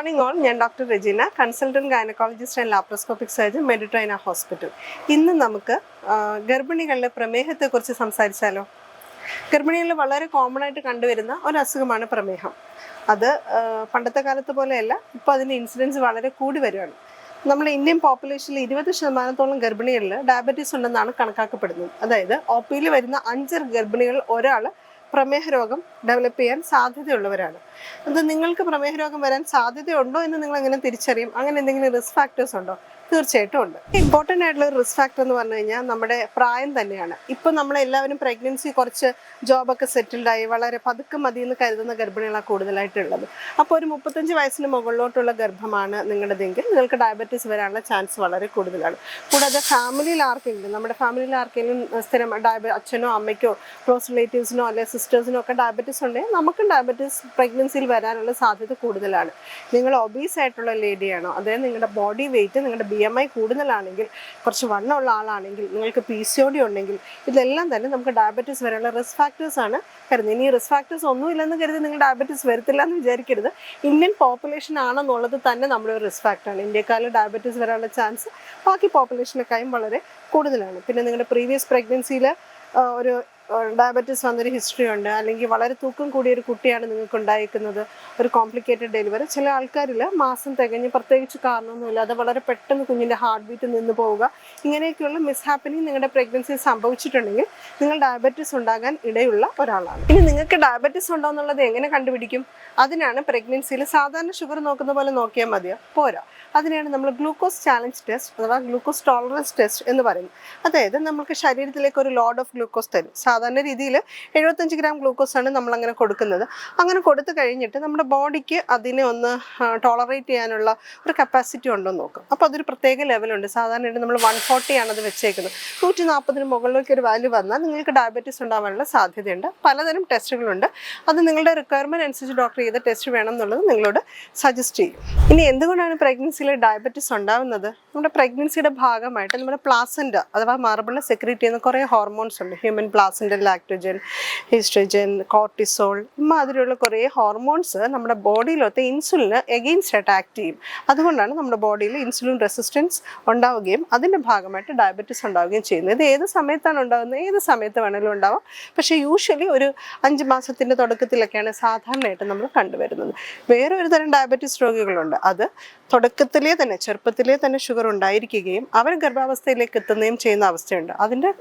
Morning all ഞാൻ doctor Regina consultant gynaecologist and laparoscopic surgeon Meditrina hospital ഇന്ന് നമുക്ക് ഗർഭിണികളുടെ പ്രമേഹത്തെക്കുറിച്ച് സംസാരിച്ചാലോ? ഗർഭിണികളിൽ വളരെ കോമൺ ആയിട്ട് കണ്ടുവരുന്ന ഒരു അസുഖമാണ് പ്രമേഹം. അത് പണ്ടത്തെ കാലത്ത് പോലെയല്ല ഇപ്പോൾ അതിന്റെ ഇൻസിഡൻസ് വളരെ കൂടി വരികയാണ് നമ്മുടെ ഇന്ത്യൻ പോപ്പുലേഷനിൽ ഇരുപത് ശതമാനത്തോളം ഗർഭിണികളിൽ ഡയബറ്റീസ് ഉണ്ടെന്നാണ് കണക്കാക്കപ്പെടുന്നത്. അതായത് ഒ പിയിൽ വരുന്ന അഞ്ച് ഗർഭിണികളിൽ ഒരാൾ പ്രമേഹ രോഗം ഡെവലപ്പ് ചെയ്യാൻ സാധ്യതയുള്ളവരാണ്. അത് നിങ്ങൾക്ക് പ്രമേഹ രോഗം വരാൻ സാധ്യതയുണ്ടോ എന്ന് നിങ്ങൾ എങ്ങനെ തിരിച്ചറിയും? അങ്ങനെ എന്തെങ്കിലും റിസ്ക് ഫാക്ടേഴ്സ് ഉണ്ടോ? തീർച്ചയായിട്ടും ഉണ്ട്. ഇമ്പോർട്ടന്റ് ആയിട്ടുള്ള റിസ്ക് ഫാക്ടർ എന്ന് പറഞ്ഞു കഴിഞ്ഞാൽ നമ്മുടെ പ്രായം തന്നെയാണ്. ഇപ്പം നമ്മളെല്ലാവരും പ്രഗ്നൻസി കുറച്ച് ജോബൊക്കെ സെറ്റിൽഡ് ആയി വളരെ പതുക്കെ മതി എന്ന് കരുതുന്ന ഗർഭിണികളാണ് കൂടുതലായിട്ടുള്ളത്. അപ്പോൾ ഒരു മുപ്പത്തഞ്ച് വയസ്സിന് മുകളിലോട്ടുള്ള ഗർഭമാണ് നിങ്ങളുടെതെങ്കിൽ നിങ്ങൾക്ക് ഡയബറ്റീസ് വരാനുള്ള ചാൻസ് വളരെ കൂടുതലാണ്. കൂടാതെ ഫാമിലിയിൽ ആർക്കെങ്കിലും നമ്മുടെ ഫാമിലിയിൽ ആർക്കെങ്കിലും സ്ഥിരം ഡയബ അച്ഛനോ അമ്മയ്ക്കോ ക്ലോസ് റിലേറ്റീവ്സിനോ അല്ലെങ്കിൽ സിസ്റ്റേഴ്സിനോ ഒക്കെ ഡയബറ്റീസ് ഉണ്ടെങ്കിൽ നമുക്കും ഡയബറ്റീസ് പ്രഗ്നൻസിയിൽ വരാനുള്ള സാധ്യത കൂടുതലാണ്. നിങ്ങൾ ഒബീസ് ആയിട്ടുള്ള ലേഡിയാണോ അതായത് നിങ്ങളുടെ ബോഡി വെയിറ്റ് നിങ്ങളുടെ ബി എം ഐ കൂടുതലാണെങ്കിൽ കുറച്ച് വണ്ണമുള്ള ആളാണെങ്കിൽ നിങ്ങൾക്ക് പി സി ഒ ഡി ഉണ്ടെങ്കിൽ ഇതെല്ലാം തന്നെ നമുക്ക് ഡയബറ്റീസ് വരാനുള്ള റിസ്ക് ഫാക്ടേഴ്സ് ആണ് കരുതുന്നത്. ഇനി റിസ്ക് ഫാക്ടേഴ്സ് ഒന്നുമില്ലെന്ന് കരുതി നിങ്ങൾ ഡയബറ്റീസ് വരത്തില്ല എന്ന് വിചാരിക്കരുത്. ഇന്ത്യൻ പോപ്പുലേഷൻ ആണെന്നുള്ളത് തന്നെ നമ്മുടെ ഒരു റിസ്ക് ഫാക്ടറാണ്. ഇന്ത്യക്കാരിൽ ഡയബറ്റീസ് വരാനുള്ള ചാൻസ് ബാക്കി പോപ്പുലേഷനേക്കാളും വളരെ കൂടുതലാണ്. പിന്നെ നിങ്ങളുടെ പ്രീവിയസ് പ്രഗ്നൻസിയിൽ ഒരു ഡയബറ്റീസ് വന്നൊരു ഹിസ്റ്ററി ഉണ്ട്. അല്ലെങ്കിൽ വളരെ തൂക്കം കൂടിയ ഒരു കുട്ടിയാണ് നിങ്ങൾക്ക് ഉണ്ടായിരിക്കുന്നത് ഒരു കോംപ്ലിക്കേറ്റഡ് ഡെലിവറി ചില ആൾക്കാരിൽ മാസം തികഞ്ഞ് പ്രത്യേകിച്ച് കാരണമൊന്നുമില്ല. അത് വളരെ പെട്ടെന്ന് കുഞ്ഞിന്റെ ഹാർട്ട് ബീറ്റ് നിന്ന് പോവുക. ഇങ്ങനെയൊക്കെയുള്ള മിസ് ഹാപ്പനിങ് നിങ്ങളുടെ പ്രഗ്നൻസി സംഭവിച്ചിട്ടുണ്ടെങ്കിൽ നിങ്ങൾ ഡയബറ്റീസ് ഉണ്ടാകാൻ ഇടയുള്ള ഒരാളാണ്. ഇനി നിങ്ങൾക്ക് ഡയബറ്റീസ് ഉണ്ടോ എന്നുള്ളത് എങ്ങനെ കണ്ടുപിടിക്കും? അതിനാണ് പ്രഗ്നൻസിയിൽ സാധാരണ ഷുഗർ നോക്കുന്ന പോലെ നോക്കിയാൽ മതിയോ? പോരാ. അതിനെയാണ് നമ്മൾ ഗ്ലൂക്കോസ് ചാലഞ്ച് ടെസ്റ്റ് അഥവാ ഗ്ലൂക്കോസ് ടോളറൻസ് ടെസ്റ്റ് എന്ന് പറയുന്നത്. അതായത് നമുക്ക് ശരീരത്തിലേക്ക് ഒരു ലോഡ് ഓഫ് ഗ്ലൂക്കോസ് തരും. സാധാരണ രീതിയിൽ എഴുപത്തഞ്ച് ഗ്രാം ഗ്ലൂക്കോസ് ആണ് നമ്മൾ അങ്ങനെ കൊടുക്കുന്നത്. അങ്ങനെ കൊടുത്തു കഴിഞ്ഞിട്ട് നമ്മുടെ ബോഡിക്ക് അതിനെ ഒന്ന് ടോളറേറ്റ് ചെയ്യാനുള്ള ഒരു കപ്പാസിറ്റി ഉണ്ടോ എന്ന് നോക്കും. അപ്പോൾ അതൊരു പ്രത്യേക ലെവലുണ്ട്. സാധാരണയായിട്ട് നമ്മൾ വൺ ഫോർട്ടി ആണ് അത് വെച്ചേക്കുന്നത്. നൂറ്റി നാൽപ്പതിന് മുകളിലേക്ക് ഒരു വാല്യൂ വന്നാൽ നിങ്ങൾക്ക് ഡയബറ്റീസ് ഉണ്ടാവാനുള്ള സാധ്യതയുണ്ട്. പലതരം ടെസ്റ്റുകളുണ്ട്. അത് നിങ്ങളുടെ റിക്വയർമെന്റ് അനുസരിച്ച് ഡോക്ടർ ചെയ്ത ടെസ്റ്റ് വേണം എന്നുള്ളത് നിങ്ങളോട് സജസ്റ്റ് ചെയ്യും. ഇനി എന്തുകൊണ്ടാണ് പ്രഗ്നൻസിയിൽ ഡയബറ്റീസ് ഉണ്ടാകുന്നത് നമ്മുടെ പ്രഗ്നൻസിയുടെ ഭാഗമായിട്ട് നമ്മുടെ പ്ലാസന്റ അഥവാ മാർബിളിനെ സെക്രീറ്റ് ചെയ്യുന്ന കുറേ ഹോർമോൺസ് ഉണ്ട്. Human placenta lactogen oestrogen cortisol ഇമാതിരിയുള്ള കുറേ ഹോർമോൺസ് നമ്മുടെ ബോഡിയിലൊത്തെ ഇൻസുലിന് എഗെയിൻസ്റ്റ് ആയിട്ട് ആക്ട് ചെയ്യും. അതുകൊണ്ടാണ് നമ്മുടെ ബോഡിയിൽ ഇൻസുലിൻ റെസിസ്റ്റൻസ് ഉണ്ടാവുകയും അതിന്റെ ഭാഗമായിട്ട് ഡയബറ്റീസ് ഉണ്ടാവുകയും ചെയ്യുന്നത്. ഇത് ഏത് സമയത്താണ് ഉണ്ടാകുന്നത് ഏത് സമയത്ത് വേണമെങ്കിലും ഉണ്ടാവാം. പക്ഷേ യൂഷ്വലി ഒരു അഞ്ച് മാസത്തിന്റെ തുടക്കത്തിലൊക്കെയാണ് സാധാരണയായിട്ട് നമ്മൾ കണ്ടുവരുന്നത്. വേറെ ഒരു തരം ഡയബറ്റീസ് രോഗികളുണ്ട്. അത് തുടക്കത്തിലേ തന്നെ ചെറുപ്പത്തിലേ തന്നെ ഷുഗർ ഉണ്ടായിരിക്കുകയും അവർ ഗർഭാവസ്ഥയിലേക്ക് എത്തുകയും ചെയ്യുന്ന അവസ്ഥയുണ്ട്. അതിന്റെ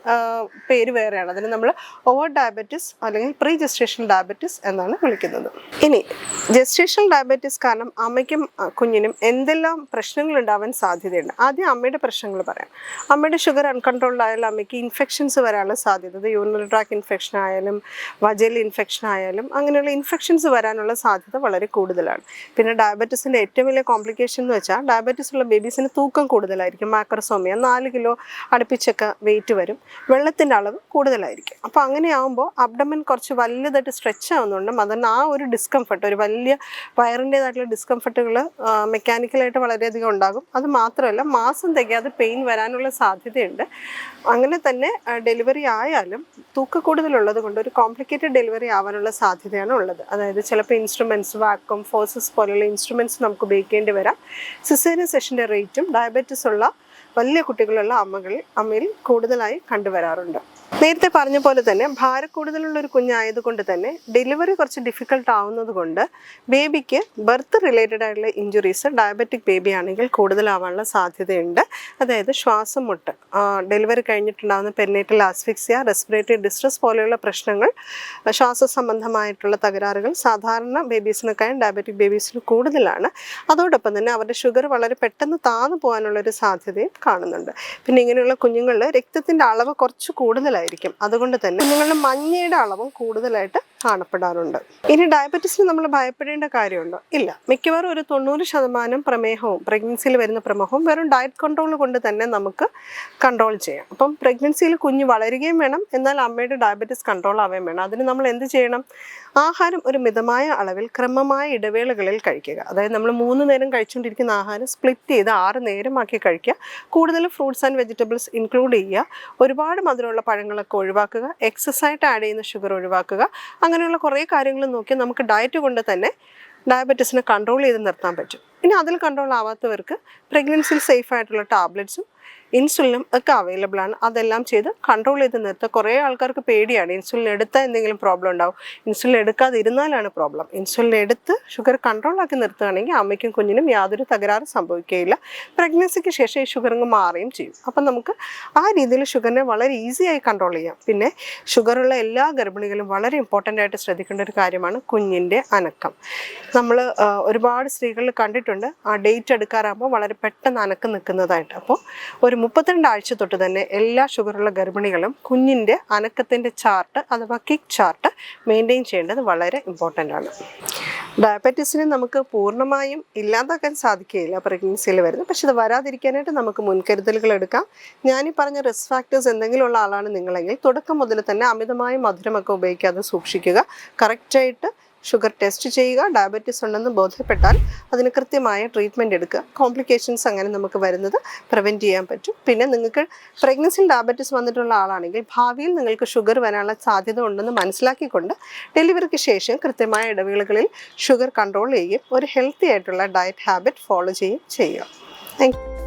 പേര് വേറെയാണ്. അതിന് നമ്മൾ ഓവർ ഡയബറ്റിസ് അല്ലെങ്കിൽ പ്രീ ജസ്റ്റേഷണൽ ഡയബറ്റിസ് എന്നാണ് വിളിക്കുന്നത്. ഇനി ജസ്റ്റേഷണൽ ഡയബറ്റിസ് കാരണം അമ്മയ്ക്കും കുഞ്ഞിനും എന്തെല്ലാം പ്രശ്നങ്ങൾ ഉണ്ടാവാൻ സാധ്യതയുണ്ട്? ആദ്യം അമ്മയുടെ പ്രശ്നങ്ങൾ പറയാം. അമ്മയുടെ ഷുഗർ അൺകൺട്രോൾഡ് ആയാലും അമ്മയ്ക്ക് ഇൻഫെക്ഷൻസ് വരാനുള്ള സാധ്യത യൂറിനറി ട്രാക്ക് ഇൻഫെക്ഷൻ ആയാലും വജൽ ഇൻഫെക്ഷൻ ആയാലും അങ്ങനെയുള്ള ഇൻഫെക്ഷൻസ് വരാനുള്ള സാധ്യത വളരെ കൂടുതലാണ്. പിന്നെ ഡയബറ്റീസിന്റെ ഏറ്റവും വലിയ കോംപ്ലിക്കേഷൻ എന്ന് വെച്ചാൽ ഡയബറ്റീസ് ഉള്ള ബേബീസിന് തൂക്കം കൂടുതലായിരിക്കും. മാക്രോസോമിയ നാല് കിലോ അടുപ്പിച്ചൊക്കെ വെയിറ്റ് വരും. വെള്ളത്തിന്റെ അളവ് കൂടുതലായിരിക്കും. അപ്പോൾ അങ്ങനെയാകുമ്പോൾ അബ്ഡമൻ കുറച്ച് വലുതായിട്ട് സ്ട്രെച്ച് ആവുന്നുണ്ട്. അതുകൊണ്ട് ആ ഒരു ഡിസ്കംഫർട്ട് ഒരു വലിയ വയറിന്റേതായിട്ടുള്ള ഡിസ്കംഫർട്ടുകൾ മെക്കാനിക്കലായിട്ട് വളരെയധികം ഉണ്ടാകും. അത് മാത്രമല്ല മാസം തികയാതെ പെയിൻ വരാനുള്ള സാധ്യതയുണ്ട്. അങ്ങനെ തന്നെ ഡെലിവറി ആയാലും തൂക്ക കൂടുതലുള്ളത് കൊണ്ട് ഒരു കോംപ്ലിക്കേറ്റഡ് ഡെലിവറി ആവാനുള്ള സാധ്യതയാണ് ഉള്ളത്. അതായത് ചിലപ്പോൾ ഇൻസ്ട്രുമെന്റ്സ് വാക്വം ഫോഴ്സസ് പോലെയുള്ള ഇൻസ്ട്രുമെന്റ്സ് നമുക്ക് ഉപയോഗിക്കേണ്ടി വരാം. സിസേറിയൻ സെഷന്റെ റേറ്റും ഡയബറ്റിസ് ഉള്ള വലിയ കുട്ടികളുള്ള അമ്മകളിൽ അമ്മയിൽ കൂടുതലായി കണ്ടുവരാറുണ്ട്. നേരത്തെ പറഞ്ഞ പോലെ തന്നെ ഭാരക്കൂടുതലുള്ള ഒരു കുഞ്ഞായതുകൊണ്ട് തന്നെ ഡെലിവറി കുറച്ച് ഡിഫിക്കൾട്ട് ആവുന്നത് കൊണ്ട് ബേബിക്ക് ബർത്ത് റിലേറ്റഡ് ആയിട്ടുള്ള ഇഞ്ചുറീസ് ഡയബറ്റിക് ബേബി ആണെങ്കിൽ കൂടുതലാവാനുള്ള സാധ്യതയുണ്ട്. അതായത് ശ്വാസം മുട്ട്. ഡെലിവറി കഴിഞ്ഞിട്ടുണ്ടാകുന്ന പെരിനേറ്റൽ ആസ്ഫിക്സിയ റെസ്പിറേറ്ററി ഡിസ്ട്രസ് പോലെയുള്ള പ്രശ്നങ്ങൾ ശ്വാസ സംബന്ധമായിട്ടുള്ള തകരാറുകൾ സാധാരണ ബേബീസിനൊക്കെയും ഡയബറ്റിക് ബേബീസിന് കൂടുതലാണ്. അതോടൊപ്പം തന്നെ അവരുടെ ഷുഗർ വളരെ പെട്ടെന്ന് താന്നു പോകാനുള്ളൊരു സാധ്യതയും കാണുന്നുണ്ട്. പിന്നെ ഇങ്ങനെയുള്ള കുഞ്ഞുങ്ങളിൽ രക്തത്തിന്റെ അളവ് കുറച്ച് കൂടുതലായിരിക്കും. അതുകൊണ്ട് തന്നെ നിങ്ങളുടെ മഞ്ഞയുടെ അളവും കൂടുതലായിട്ട് കാണപ്പെടാറുണ്ട്. ഇനി ഡയബറ്റീസിന് നമ്മൾ ഭയപ്പെടേണ്ട കാര്യമുണ്ടോ? ഇല്ല. മിക്കവാറും ഒരു തൊണ്ണൂറ് ശതമാനം പ്രമേഹവും പ്രഗ്നൻസിയിൽ വരുന്ന പ്രമേഹവും വെറും ഡയറ്റ് കൺട്രോൾ കൊണ്ട് തന്നെ നമുക്ക് കൺട്രോൾ ചെയ്യാം. അപ്പം പ്രഗ്നൻസിയിൽ കുഞ്ഞ് വളരുകയും വേണം എന്നാൽ അമ്മയുടെ ഡയബറ്റീസ് കൺട്രോൾ ആവുകയും വേണം. അതിന് നമ്മൾ എന്ത് ചെയ്യണം? ആഹാരം ഒരു മിതമായ അളവിൽ ക്രമമായ ഇടവേളകളിൽ കഴിക്കുക. അതായത് നമ്മൾ മൂന്ന് നേരം കഴിച്ചുകൊണ്ടിരിക്കുന്ന ആഹാരം സ്പ്ലിറ്റ് ചെയ്ത് ആറ് നേരമാക്കി കഴിക്കുക. കൂടുതൽ ഫ്രൂട്ട്സ് ആൻഡ് വെജിറ്റബിൾസ് ഇൻക്ലൂഡ് ചെയ്യുക. ഒരുപാട് മധുരമുള്ള പഴങ്ങളൊക്കെ ഒഴിവാക്കുക. എക്സസൈസ് ആഡ് ചെയ്യുന്ന ഷുഗർ ഒഴിവാക്കുക. അങ്ങനെയുള്ള കുറേ കാര്യങ്ങൾ നോക്കി നമുക്ക് ഡയറ്റ് കൊണ്ട് തന്നെ ഡയബറ്റീസിനെ കൺട്രോൾ ചെയ്ത് നിർത്താൻ പറ്റും. ഇനി അതിൽ കൺട്രോൾ ആവാത്തവർക്ക് പ്രഗ്നൻസിയിൽ സേഫ് ആയിട്ടുള്ള ടാബ്ലറ്റ്സും ഇൻസുലിനും ഒക്കെ അവൈലബിൾ ആണ്. അതെല്ലാം ചെയ്ത് കൺട്രോൾ ചെയ്ത് നിർത്തുക കുറേ ആൾക്കാർക്ക് പേടിയാണ്. ഇൻസുലിൻ എടുത്താൽ എന്തെങ്കിലും പ്രോബ്ലം ഉണ്ടാവും. ഇൻസുലിൻ എടുക്കാതിരുന്നാലാണ് പ്രോബ്ലം ഇൻസുലിൻ എടുത്ത് ഷുഗർ കൺട്രോൾ ആക്കി നിർത്തുകയാണെങ്കിൽ അമ്മയ്ക്കും കുഞ്ഞിനും യാതൊരു തകരാറും സംഭവിക്കുകയില്ല. പ്രഗ്നൻസിക്ക് ശേഷം ഈ ഷുഗർ അങ്ങ് മാറുകയും ചെയ്യും. അപ്പം നമുക്ക് ആ രീതിയിൽ ഷുഗറിനെ വളരെ ഈസിയായി കൺട്രോൾ ചെയ്യാം. പിന്നെ ഷുഗറുള്ള എല്ലാ ഗർഭിണികളും വളരെ ഇമ്പോർട്ടന്റ് ആയിട്ട് ശ്രദ്ധിക്കേണ്ട ഒരു കാര്യമാണ് കുഞ്ഞിന്റെ അനക്കം. നമ്മൾ ഒരുപാട് സ്ത്രീകളിൽ കണ്ടിട്ടുണ്ട് ആ ഡേറ്റ് എടുക്കാറാകുമ്പോൾ വളരെ പെട്ടെന്ന് അനക്ക് നിൽക്കുന്നതായിട്ട്. അപ്പോൾ ഒരു മുപ്പത്തിരണ്ട് ആഴ്ച തൊട്ട് തന്നെ എല്ലാ ഷുഗറുള്ള ഗർഭിണികളും കുഞ്ഞിന്റെ അനക്കത്തിന്റെ ചാർട്ട് അഥവാ കിക്ക് ചാർട്ട് മെയിന്റെയിൻ ചെയ്യേണ്ടത് വളരെ ഇമ്പോർട്ടന്റ് ആണ്. ഡയബറ്റീസിനെ നമുക്ക് പൂർണമായും ഇല്ലാതാക്കാൻ സാധിക്കുകയില്ല പ്രഗ്നൻസിയിൽ വരുന്നത്. പക്ഷെ ഇത് വരാതിരിക്കാനായിട്ട് നമുക്ക് മുൻകരുതലുകൾ എടുക്കാം. ഞാനീ പറഞ്ഞ റിസ്ക് ഫാക്ടേഴ്സ് എന്തെങ്കിലും ഉള്ള ആളാണ് നിങ്ങളെങ്കിൽ തുടക്കം മുതൽ തന്നെ അമിതമായ മധുരമൊക്കെ ഉപയോഗിക്കാതെ സൂക്ഷിക്കുക. കറക്റ്റായിട്ട് ഷുഗർ ടെസ്റ്റ് ചെയ്യുക ഡയബറ്റീസ് ഉണ്ടെന്ന് ബോധ്യപ്പെട്ടാൽ അതിന് കൃത്യമായ ട്രീറ്റ്മെന്റ് എടുക്കുക. കോംപ്ലിക്കേഷൻസ് അങ്ങനെ നമുക്ക് വരുന്നത് പ്രിവെന്റ് ചെയ്യാൻ പറ്റും. പിന്നെ നിങ്ങൾക്ക് പ്രഗ്നൻസിയിൽ ഡയബറ്റീസ് വന്നിട്ടുള്ള ആളാണെങ്കിൽ ഭാവിയിൽ നിങ്ങൾക്ക് ഷുഗർ വരാനുള്ള സാധ്യത ഉണ്ടെന്ന് മനസ്സിലാക്കിക്കൊണ്ട് ഡെലിവറിക്ക് ശേഷം കൃത്യമായ ഇടവേളകളിൽ ഷുഗർ കൺട്രോൾ ചെയ്യുകയും ഒരു ഹെൽത്തി ആയിട്ടുള്ള ഡയറ്റ് ഹാബിറ്റ് ഫോളോ ചെയ്യുകയും ചെയ്യുക. താങ്ക്